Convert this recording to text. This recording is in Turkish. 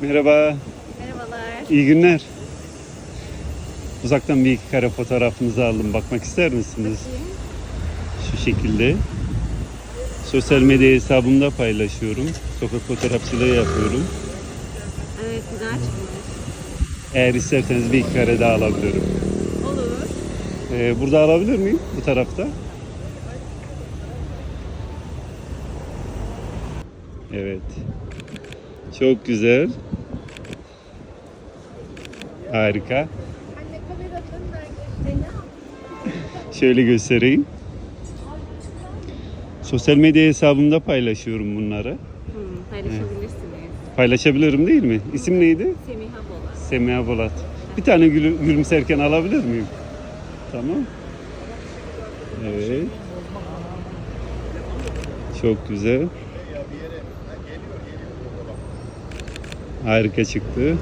Merhaba, Merhabalar. iyi günler. Uzaktan bir iki kare fotoğrafınızı aldım. Bakmak ister misiniz? Şu şekilde. Sosyal medya hesabımda paylaşıyorum. Sokak fotoğrafçılığı yapıyorum. Evet güzel çıkmış. Eğer isterseniz bir iki kare daha alabilirim. Olur. Ee, burada alabilir miyim? Bu tarafta. Evet. Çok güzel. Harika. Şöyle göstereyim. Sosyal medya hesabımda paylaşıyorum bunları. Paylaşabilirsiniz. Paylaşabilirim değil mi? İsim neydi? Semiha Bolat. Semiha Bolat. Bir tane gülü, gülümserken alabilir miyim? Tamam. Evet. Çok güzel. Harika çıktı.